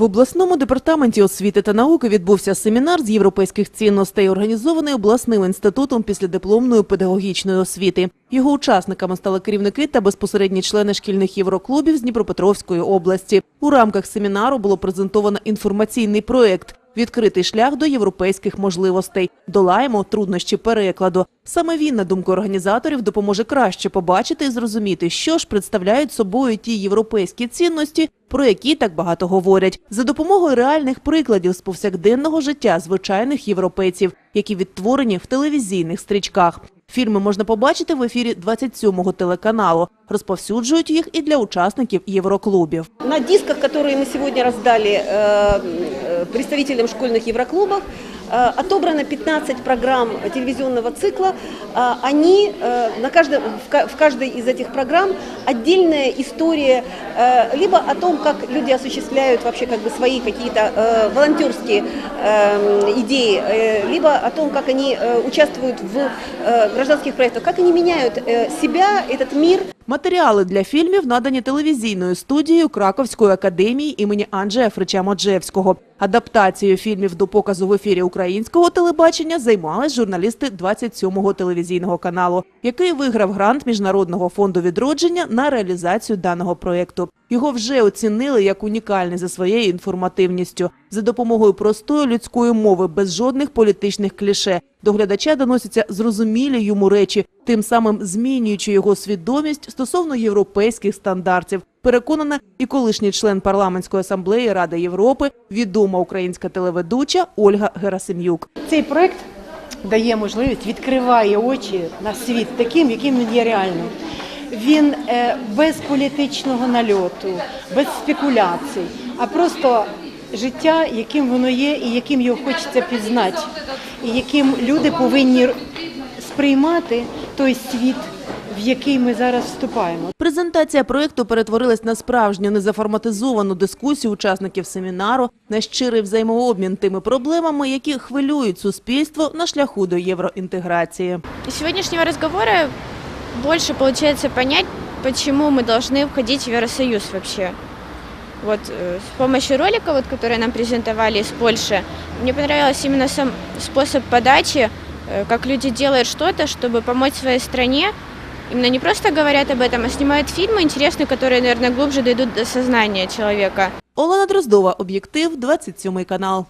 В обласному департаменті освіти та науки відбувся семінар з європейських цінностей, організований обласним інститутом післядипломної педагогічної освіти. Його учасниками стали керівники та безпосередні члени шкільних євроклубів з Дніпропетровської області. У рамках семінару було презентовано інформаційний проєкт Відкритий шлях до європейських можливостей. Долаємо труднощі перекладу. Саме він, на думку організаторів, допоможе краще побачити і зрозуміти, що ж представляють собою ті європейські цінності, про які так багато говорять, за допомогою реальних прикладів з повсякденного життя звичайних європейців, які відтворені в телевізійних стрічках. Фільми можна побачити в ефірі 27-го телеканалу. Розповсюджують їх і для учасників євроклубів. На дисках, которые мы сегодня раздали э, э, представителям школьных евроклубов, э, отобрано 15 программ телевизионного цикла. Э, Они э, на каждом, в ка- в каждой из этих программ отдельная история э, либо о том, как люди осуществляют вообще как бы свои какие-то э, волонтерские э, идеи, э, либо о том, как они э, участвуют в э, гражданских проектах, как они меняют э, себя, этот мир Матеріали для фільмів надані телевізійною студією Краковської академії імені Анджея Фрича Моджевського. Адаптацією фільмів до показу в ефірі українського телебачення займались журналісти 27-го телевізійного каналу, який виграв грант Міжнародного фонду відродження на реалізацію даного проєкту. Його вже оцінили як унікальний за своєю інформативністю. За допомогою простої людської мови, без жодних політичних кліше, до глядача доносяться зрозумілі йому речі, тим самим змінюючи його свідомість стосовно європейських стандартів. Переконана і колишній член парламентської асамблеї Ради Європи, відома українська телеведуча Ольга Герасим'юк. Цей проект дає можливість, відкриває очі на світ таким, яким він є реально. Він е, без політичного нальоту, без спекуляцій, а просто життя, яким воно є, і яким його хочеться пізнати, і яким люди повинні сприймати той світ, в який ми зараз вступаємо. Презентація проєкту перетворилась на справжню незаформатизовану дискусію учасників семінару, на щирий взаємообмін тими проблемами, які хвилюють суспільство на шляху до євроінтеграції. Из сегодняшнего разговора больше получается понять, почему мы должны входить в Евросоюз вообще. Вот э, с помощью ролика, вот, который нам презентовали из Польши, мне понравился именно сам способ подачи, э, как люди делают что-то, чтобы помочь своей стране. Именно не просто говорят об этом, а снимают фильмы интересные, которые, наверное, глубже дойдут до сознания человека. Олена Дроздова, об'єктив, 27 канал.